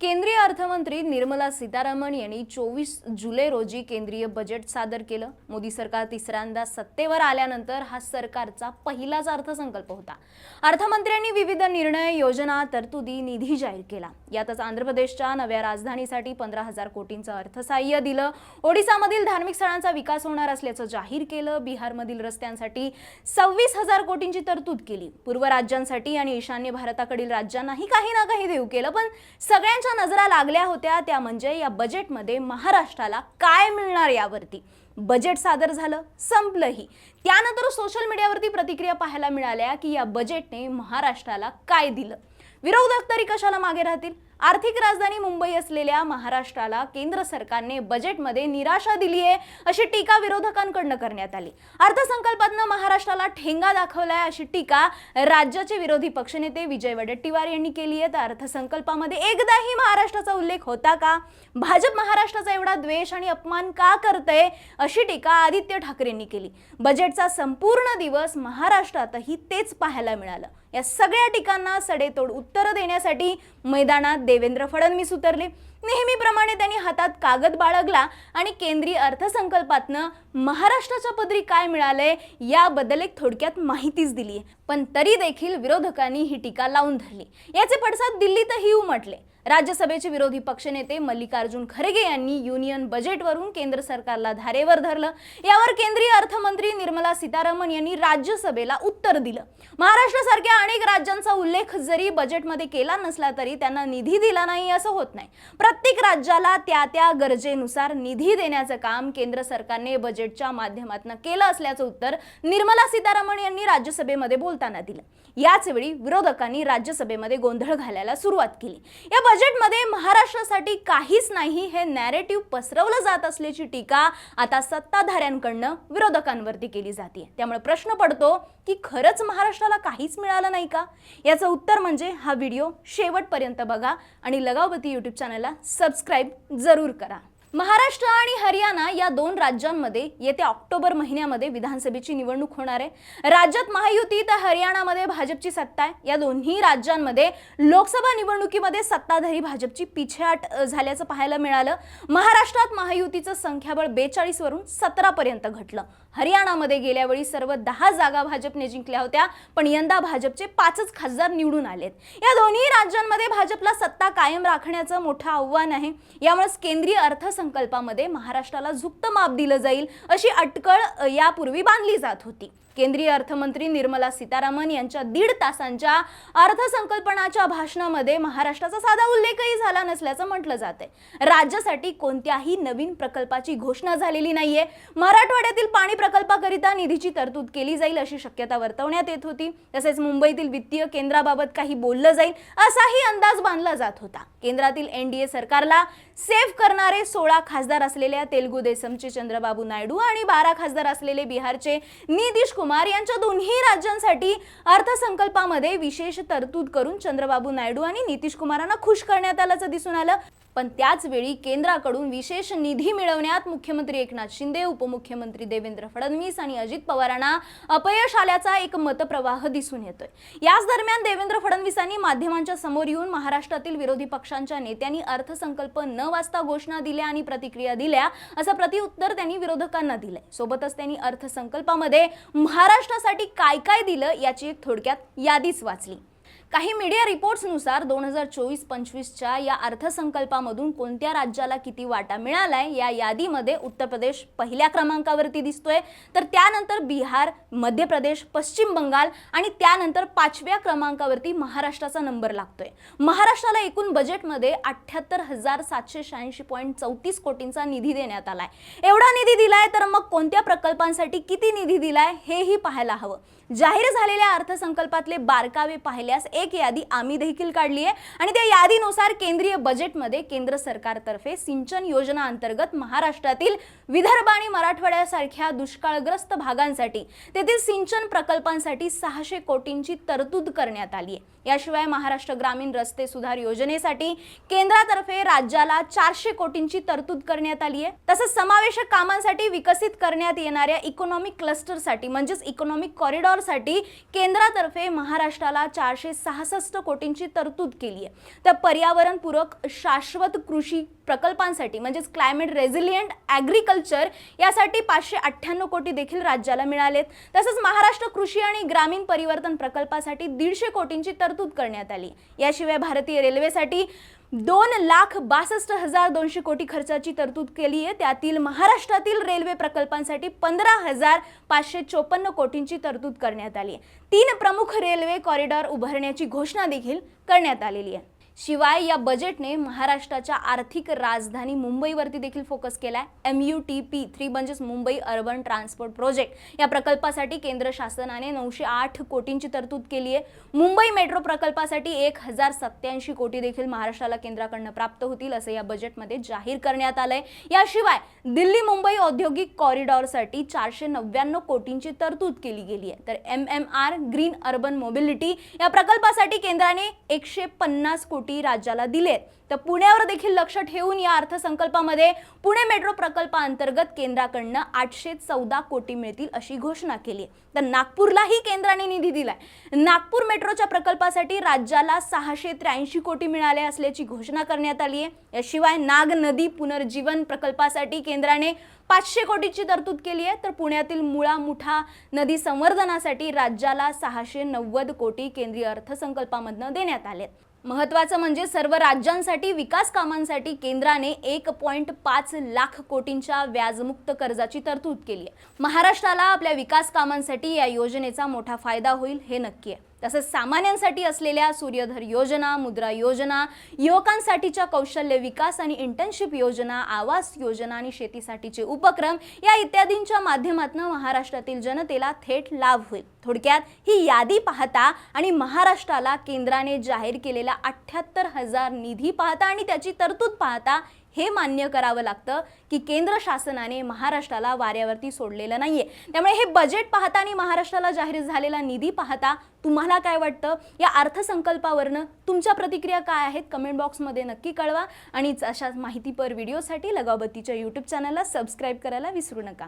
केंद्रीय अर्थमंत्री निर्मला सीतारामन यांनी चोवीस जुलै रोजी केंद्रीय बजेट सादर केलं. मोदी सरकार तिसऱ्यांदा सत्तेवर आल्यानंतर हा सरकारचा पहिलाच अर्थसंकल्प होता. अर्थमंत्र्यांनी विविध निर्णय योजना तरतुदी निधी जाहीर केला. यातच आंध्र प्रदेशच्या नव्या राजधानीसाठी पंधरा हजार कोटींचं अर्थसहाय्य दिलं. ओडिसामधील धार्मिक स्थळांचा विकास होणार असल्याचं जाहीर केलं. बिहारमधील रस्त्यांसाठी सव्वीस हजार कोटींची तरतूद केली. पूर्व राज्यांसाठी आणि ईशान्य भारताकडील राज्यांनाही काही ना काही देऊ केलं. पण सगळ्यांच्या नजरा लागल्या होत्या त्या म्हणजे या बजेटमध्ये महाराष्ट्राला काय मिळणार यावरती? बजेट सादर झालं संपलंही. त्यानंतर सोशल मीडियावरती प्रतिक्रिया पाहायला मिळाल्या की या बजेटने महाराष्ट्राला काय दिलं? विरोधक तरी कशाला मागे राहतील? आर्थिक राजधानी मुंबई असलेल्या महाराष्ट्राला केंद्र सरकारने बजेटमध्ये निराशा दिली आहे अशी टीका विरोधकांकडनं करण्यात आली. अर्थसंकल्पातनं महाराष्ट्राला ठेंगा दाखवलाय अशी टीका राज्याचे विरोधी पक्षनेते विजय वडेट्टीवार यांनी केली आहे. तर अर्थसंकल्पामध्ये एकदाही महाराष्ट्राचा उल्लेख होता का? भाजप महाराष्ट्राचा एवढा द्वेष आणि अपमान का करतय अशी टीका आदित्य ठाकरेंनी केली. बजेटचा संपूर्ण दिवस महाराष्ट्रातही तेच पाहायला मिळालं. या सगळ्या टीकांना सडेतोड उत्तरं देण्यासाठी मैदानात देवेंद्र फडणवीस उतरले. नेहमीप्रमाणे त्यांनी हातात कागद बाळगला आणि केंद्रीय अर्थसंकल्पातनं महाराष्ट्राच्या पदरी काय मिळालंय याबद्दल एक थोडक्यात माहितीच दिली पण तरी देखील विरोधकांनी ही टीका लावून धरली. याचे पडसाद दिल्लीतही उमटले. राज्यसभेचे विरोधी पक्षनेते मल्लिकार्जुन खरगे यांनी युनियन बजेटवरून केंद्र सरकारला धारेवर धरलं. यावर केंद्रीय अर्थमंत्री निर्मला सीतारामन यांनी राज्यसभेला उत्तर दिलं. महाराष्ट्रासारख्या अनेक राज्यांचा उल्लेख जरी बजेटमध्ये केला नसला तरी त्यांना निधी दिला नाही असं होत नाही. प्रत्येक राज्याला त्या त्या गरजेनुसार निधी देण्याचं काम केंद्र सरकारने बजेटच्या माध्यमातून केलं असल्याचं उत्तर निर्मला सीतारामन यांनी राज्यसभेमध्ये बोलताना दिलं. याचवेळी विरोधकांनी राज्यसभेमध्ये गोंधळ घालायला सुरुवात केली. या बजेटमध्ये महाराष्ट्रासाठी काहीच नाही हे नॅरेटिव्ह पसरवलं जात असल्याची टीका आता सत्ताधाऱ्यांकडनं विरोधकांवरती केली जाते त्यामुळे प्रश्न पडतो की खरंच महाराष्ट्राला काहीच मिळालं नाही का? याचं उत्तर म्हणजे हा व्हिडिओ शेवटपर्यंत बघा आणि लगावती यूट्यूब चॅनलला सबस्क्राईब जरूर करा. महाराष्ट्र आणि हरियाणा या दोन राज्यांमध्ये येत्या ऑक्टोबर महिन्यामध्ये विधानसभेची निवडणूक होणार आहे. राज्यात महायुती तर हरियाणामध्ये भाजपची सत्ता आहे. या दोन्ही राज्यांमध्ये लोकसभा निवडणुकीमध्ये सत्ताधारी भाजपची पिछेहाट झाल्याचं पाहायला मिळालं. महाराष्ट्रात महायुतीचं संख्याबळ बेचाळीस वरून सतरा पर्यंत घटलं. हरियाणामध्ये गेल्यावेळी सर्व दहा जागा भाजपने जिंकल्या होत्या पण यंदा भाजपचे पाचच खासदार निवडून आलेत. या दोन्ही राज्यांमध्ये भाजपला सत्ता कायम राखण्याचं मोठं आव्हान आहे. यामुळेच केंद्रीय अर्थ अर्थसंकल्पामध्ये महाराष्ट्राला झुकतं माप दिलं जाईल अशी अटकळ यापूर्वी बांधली जात होती. केंद्रीय अर्थमंत्री निर्मला सीतारामन यांच्या दीड तासांच्या अर्थसंकल्पनाच्या भाषणामध्ये महाराष्ट्राचा साधा उल्लेखही झाला नसल्याचं म्हटलं जात आहे राज्यासाठी कोणत्याही नवीन प्रकल्पाची घोषणा झालेली नाहीये. मराठवाड्यातील पाणी प्रकल्पाकरिता निधीची तरतूद केली जाईल अशी शक्यता वर्तवण्यात येत होती. तसेच मुंबईतील वित्तीय केंद्राबाबत काही बोललं जाईल असाही अंदाज बांधला जात होता. केंद्रातील एनडीए सरकारला सेव्ह करणारे सोळा खासदार असलेल्या तेलगू देसमचे चंद्रबाबू नायडू आणि बारा खासदार असलेले बिहारचे नितीश कुमार यांच्या दोन्ही राज्यांसाठी अर्थसंकल्पामध्ये विशेष तरतूद करून चंद्रबाबू नायडू आणि नितीश कुमारांना खुश करण्यात आल्याचं दिसून आलं. पण त्याच वेळी केंद्राकडून विशेष निधी मिळवण्यात मुख्यमंत्री एकनाथ शिंदे उपमुख्यमंत्री देवेंद्र फडणवीस आणि अजित पवारांना अपयश आल्याचा एक मतप्रवाह दिसून येतोय. याच दरम्यान देवेंद्र फडणवीसांनी माध्यमांच्या समोर येऊन महाराष्ट्रातील विरोधी पक्षांच्या नेत्यांनी अर्थसंकल्प न वाचता घोषणा दिल्या आणि प्रतिक्रिया दिल्या असं प्रतिउत्तर त्यांनी विरोधकांना दिलंय. सोबतच त्यांनी अर्थसंकल्पामध्ये महाराष्ट्रासाठी काय काय दिलं याची एक थोडक्यात यादीच वाचली. काही मीडिया रिपोर्ट्सनुसार दोन हजार चोवीस पंचवीसच्या या अर्थसंकल्पामधून कोणत्या राज्याला किती वाटा मिळालाय या यादीमध्ये उत्तर प्रदेश पहिल्या क्रमांकावरती दिसतोय. तर त्यानंतर बिहार मध्य प्रदेश पश्चिम बंगाल आणि त्यानंतर पाचव्या क्रमांकावरती महाराष्ट्राचा नंबर लागतोय. महाराष्ट्राला एकूण बजेटमध्ये अठ्ठ्याहत्तर हजार सातशे शहाऐंशी पॉईंट चौतीस कोटींचा निधी देण्यात आलाय. एवढा निधी दिलाय तर मग कोणत्या प्रकल्पांसाठी किती निधी दिलाय हेही पाहायला हवं. जाहीर झालेल्या अर्थसंकल्पातले बारकावे पाहिल्यास एक यादी आम्ही देखील काढली आहे. आणि त्या यादीनुसार केंद्रीय बजेटमध्ये केंद्र सरकारतर्फे सिंचन योजना अंतर्गत महाराष्ट्रातील विदर्भ आणि मराठवाड्यासारख्या दुष्काळग्रस्त भागांसाठी तेथील सिंचन प्रकल्पांसाठी सहाशे कोटींची तरतूद करण्यात आली आहे. याशिवाय महाराष्ट्र ग्रामीण रस्ते सुधार योजनेसाठी केंद्रातर्फे राज्याला चारशे कोटींची तरतूद करण्यात आली आहे. तसंच समावेशक कामांसाठी विकसित करण्यात येणाऱ्या इकॉनॉमिक क्लस्टरसाठी म्हणजेच इकॉनॉमिक कॉरिडॉर कॉरिडॉरसाठी केंद्रातर्फे महाराष्ट्राला चारशे सहासष्ट कोटींची तरतूद केली आहे. तर पर्यावरणपूरक शाश्वत कृषी प्रकल्पांसाठी म्हणजेच क्लायमेट रेझिलियंट ॲग्रिकल्चर यासाठी पाचशे अठ्ठ्याण्णव कोटी देखील राज्याला मिळालेत तसंच महाराष्ट्र कृषी आणि ग्रामीण परिवर्तन प्रकल्पासाठी दीडशे कोटींची तरतूद करण्यात आली. याशिवाय भारतीय रेल्वेसाठी दोन लाख बासष्ट हजार दोनशे कोटी खर्चाची तरतूद केली आहे. त्यातील महाराष्ट्रातील रेल्वे प्रकल्पांसाठी पंधरा हजार पाचशे चोपन्न कोटींची तरतूद करण्यात आली आहे. तीन प्रमुख रेल्वे कॉरिडॉर उभारण्याची घोषणा देखील करण्यात आलेली आहे. शिवाय या बजेटने महाराष्ट्राच्या आर्थिक राजधानी मुंबईवरती देखील फोकस केलाय. M U T P three म्हणजेच मुंबई अर्बन ट्रान्सपोर्ट प्रोजेक्ट या प्रकल्पासाठी केंद्र शासनाने नऊशे आठ कोटींची तरतूद केली आहे. मुंबई मेट्रो प्रकल्पासाठी एक हजार सत्याऐंशी कोटी देखील महाराष्ट्राला केंद्राकडनं प्राप्त होतील असं या बजेटमध्ये जाहीर करण्यात आलंय. याशिवाय दिल्ली मुंबई औद्योगिक कॉरिडॉरसाठी चारशे नव्याण्णव कोटींची तरतूद केली गेली आहे. तर M M R green urban mobility या प्रकल्पासाठी केंद्राने एकशे पन्नास कोटी कोटी राज्याला दिलेत तर पुण्यावर देखील लक्ष ठेवून या अर्थसंकल्पामध्ये पुणे मेट्रो प्रकल्पाअंतर्गत केंद्राकडनं आठशे चौदा कोटी मिळतील अशी घोषणा केली आहे. तर नागपूरलाही केंद्राने निधी दिलाय. नागपूर मेट्रोच्या प्रकल्पासाठी राज्याला सहाशे त्र्याऐंशी कोटी मिळाले असल्याची घोषणा करण्यात आली आहे. याशिवाय नाग नदी पुनर्जीवन प्रकल्पासाठी केंद्राने पाचशे कोटीची तरतूद केली आहे. तर पुण्यातील मुळा मुठा नदी संवर्धनासाठी राज्याला सहाशे नव्वद कोटी केंद्रीय अर्थसंकल्पामधनं देण्यात आले महत्वाचं म्हणजे सर्व राज्यांसाठी विकास कामांसाठी केंद्राने एक पॉईंट पाच लाख कोटींच्या व्याजमुक्त कर्जाची तरतूद केली आहे. महाराष्ट्राला आपल्या विकास कामांसाठी या योजनेचा मोठा फायदा होईल हे नक्की आहे. तसंच सामान्यांसाठी असलेल्या सूर्यधर योजना मुद्रा योजना युवकांसाठीच्या कौशल्य विकास आणि इंटर्नशिप योजना आवास योजना आणि शेतीसाठीचे उपक्रम या इत्यादींच्या माध्यमातून महाराष्ट्रातील जनतेला थेट लाभ होईल. थोडक्यात ही यादी पाहता आणि महाराष्ट्राला केंद्राने जाहीर केलेला अठ्ठ्याहत्तर हजार निधी पाहता आणि त्याची तरतूद पाहता हे मान्य करावं लागतं की केंद्र शासनाने महाराष्ट्राला वाऱ्यावरती सोडलेलं नाहीये. त्यामुळे हे बजेट पाहता आणि महाराष्ट्राला जाहीर झालेला निधी पाहता तुम्हाला काय वाटतं? या अर्थसंकल्पावरनं तुमच्या प्रतिक्रिया काय आहेत? कमेंट बॉक्समध्ये नक्की कळवा. आणि अशाच माहितीपर व्हिडिओसाठी लगावबत्तीच्या यूट्यूब चॅनलला सबस्क्राईब करायला विसरू नका.